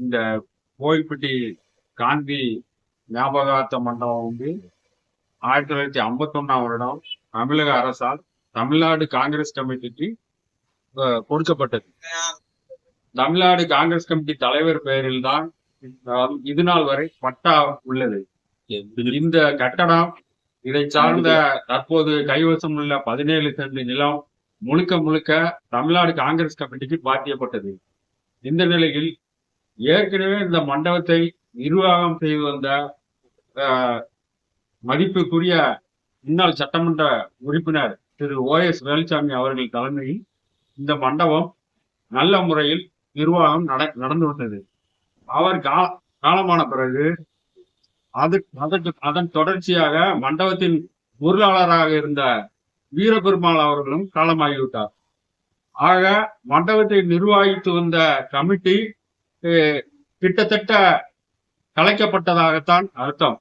இந்த கோயில்பட்டி காந்தி ஞாபகார்த்த மண்டபம் வந்து ஆயிரத்தி தொள்ளாயிரத்தி ஐம்பத்தி ஒன்னாம் வருடம் தமிழக அரசால் தமிழ்நாடு காங்கிரஸ் கமிட்டிக்கு கொடுக்கப்பட்டது. தமிழ்நாடு காங்கிரஸ் கமிட்டி தலைவர் பெயரில் தான் இது நாள் வரை பட்டா உள்ளது. இந்த கட்டடம் இதை சார்ந்த தற்போது கைவசம் உள்ள பதினேழு சென்ட் நிலம் முழுக்க முழுக்க தமிழ்நாடு காங்கிரஸ் கமிட்டிக்கு பாத்தியப்பட்டது இந்த நிலையில் ஏற்கனவே இந்த மண்டபத்தை நிர்வாகம் செய்து வந்த மதிப்புக்குரிய முன்னாள் சட்டமன்ற உறுப்பினர் திரு ஓ எஸ் வேலுசாமி அவர்கள் தலைமையில் இந்த மண்டபம் நல்ல முறையில் நிர்வாகம் நட- நடந்து வந்தது. அவர் கா- காலமான பிறகு அது அதற்கு அதன் தொடர்ச்சியாக மண்டபத்தின் பொருளாளராக இருந்த வீரபெருமாள் அவர்களும் காலமாகிவிட்டார். ஆக மண்டபத்தை நிர்வகித்து வந்த கமிட்டி கிட்டத்தட்ட கலைக்கப்பட்டதாகத்தான் அர்த்தம்.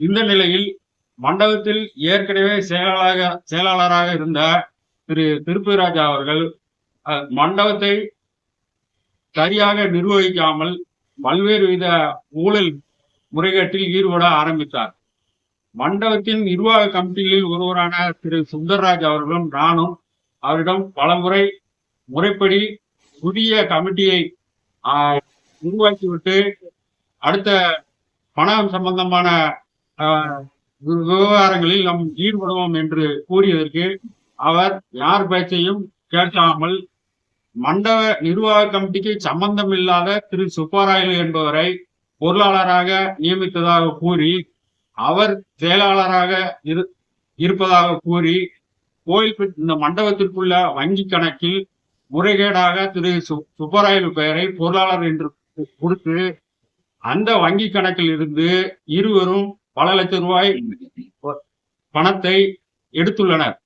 இந்த நிலையில் மண்டபத்தில் ஏற்கனவே செயலாளராக செயலாளராக இருந்த திரு திருப்பதிராஜா அவர்கள் அஹ், மண்டபத்தை சரியாக நிர்வகிக்காமல் பல்வேறு வித ஊழல் முறைகேட்டில் ஈடுபட ஆரம்பித்தார். மண்டபத்தின் நிர்வாக கமிட்டியில் ஒருவரான திரு சுந்தர்ராஜ் அவர்களும் நானும் அவரிடம் பலமுறை முறைப்படி புதிய கமிட்டியை ஆஹ், உருவாக்கிவிட்டு அடுத்த பணம் சம்பந்தமான விவகாரங்களில் நாம் ஈடுபடுவோம் என்று கூறியதற்கு அவர் யார் பேச்சையும் கேட்காமல் மண்டப நிர்வாக கமிட்டிக்கு சம்பந்தம் இல்லாத திரு சுப்பராயலு என்பவரை பொருளாளராக நியமித்ததாக கூறி அவர் செயலாளராக இரு இருப்பதாக கூறி கோயில் இந்த மண்டபத்திற்குள்ள வங்கி கணக்கில் முறைகேடாக திரு சுப்பராயலு பெயரை பொருளாளர் என்று கொடுத்து அந்த வங்கி கணக்கில் இருந்து இருவரும் பல லட்சம் ரூபாய் பணத்தை எடுத்துள்ளனர்.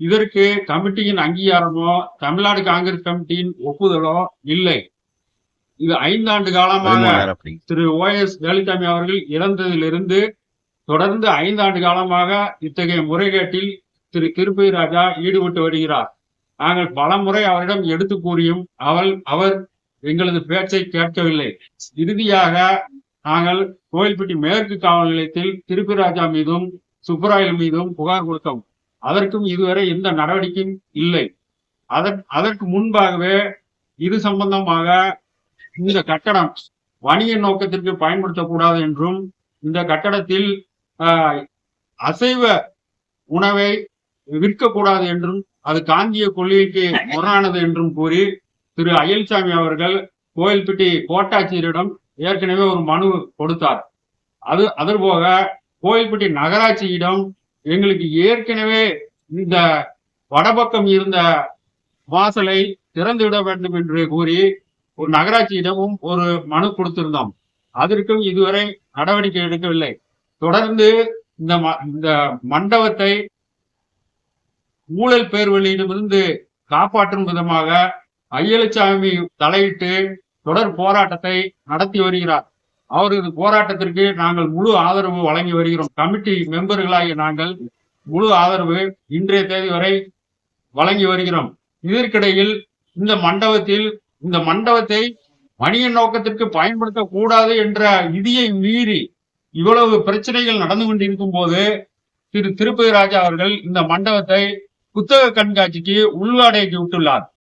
இதற்கு கமிட்டியின் அங்கீகாரமோ தமிழ்நாடு காங்கிரஸ் கமிட்டியின் ஒப்புதலோ இல்லை. இது ஐந்தாண்டு காலமாக திரு ஓ எஸ் வேலுச்சாமி அவர்கள் இறந்ததிலிருந்து தொடர்ந்து ஐந்தாண்டு காலமாக இத்தகைய முறைகேட்டில் திரு திருப்பதி ராஜா ஈடுபட்டு வருகிறார். நாங்கள் பலமுறை அவரிடம் எடுத்து கூறியும் அவள் அவர் எங்களது பேச்சை கேட்கவில்லை. இறுதியாக நாங்கள் கோயில்பட்டி மேற்கு காவல் நிலையத்தில் திருப்பிராஜா மீதும் சுப்பராயல் மீதும் புகார் கொடுத்தோம். அதற்கும் இதுவரை எந்த நடவடிக்கையும் இல்லை. அதற்கு முன்பாகவே இது சம்பந்தமாக இந்த கட்டடம் வணிக நோக்கத்திற்கு பயன்படுத்தக்கூடாது என்றும் இந்த கட்டடத்தில் ஆஹ், அசைவ உணவை விற்கக்கூடாது என்றும் அது காந்திய கொள்கைக்கு முரணானது என்றும் கூறி திரு அயல்சாமி அவர்கள் கோயில்பட்டி கோட்டாட்சியரிடம் ஏற்கனவே ஒரு மனு கொடுத்தார். அது அதற்போக கோயில்பட்டி நகராட்சியிடம் எங்களுக்கு ஏற்கனவே இந்த வடபக்கம் இருந்த வாசலை திறந்துவிட வேண்டும் என்று கூறி ஒரு நகராட்சியிடமும் ஒரு மனு கொடுத்திருந்தோம். அதற்கும் இதுவரை நடவடிக்கை எடுக்கவில்லை. தொடர்ந்து இந்த ம- இந்த மண்டபத்தை ஊழல் பேர்வழியிடமிருந்து காப்பாற்றும் விதமாக ஐயலசாமி தலையிட்டு தொடர் போராட்டத்தை நடத்தி வருகிறார். அவரது போராட்டத்திற்கு நாங்கள் முழு ஆதரவு வழங்கி வருகிறோம். கமிட்டி மெம்பர்களாகிய நாங்கள் முழு ஆதரவு இன்றைய தேதி வரை வழங்கி வருகிறோம். இதற்கிடையில் இந்த மண்டபத்தில் இந்த மண்டபத்தை வணிக நோக்கத்திற்கு பயன்படுத்த கூடாது என்ற விதியை மீறி இவ்வளவு பிரச்சனைகள் நடந்து கொண்டிருக்கும் போது திரு திருப்பதி ராஜா அவர்கள் இந்த மண்டபத்தை புத்தக கண்காட்சிக்கு உள்வாடகைக்கு விட்டுள்ளார்.